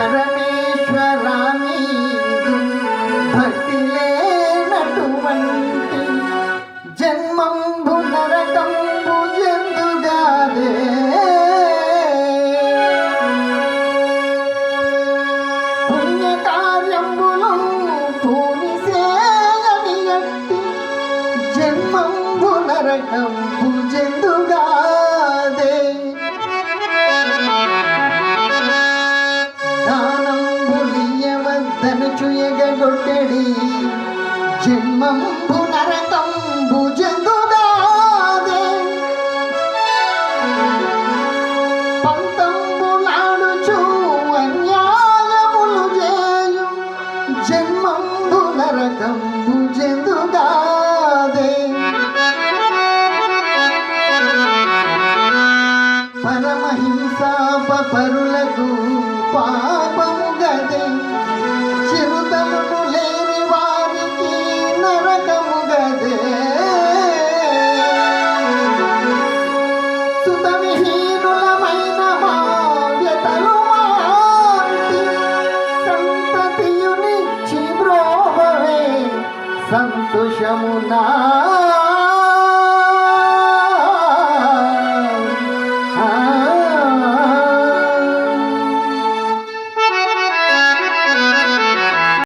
పరమేశ్వరాని భక్తి లేనటువంటి జన్మంబు నరకంబు జందుగాదే పుణ్యకార్యంబులు పూని సేయని గట్టి జన్మంబు నరకంబు దానంబులియవద్దనుచు ఎగగొట్టెడి జన్మంబు నరకంబు జందుగాదే పంతంబులాడుచు అన్యాయములు చేయు. జన్మంబు నరకంబు జందుగాదే పరమహింసా పరులకు పాపము గదే. సంతోషమునా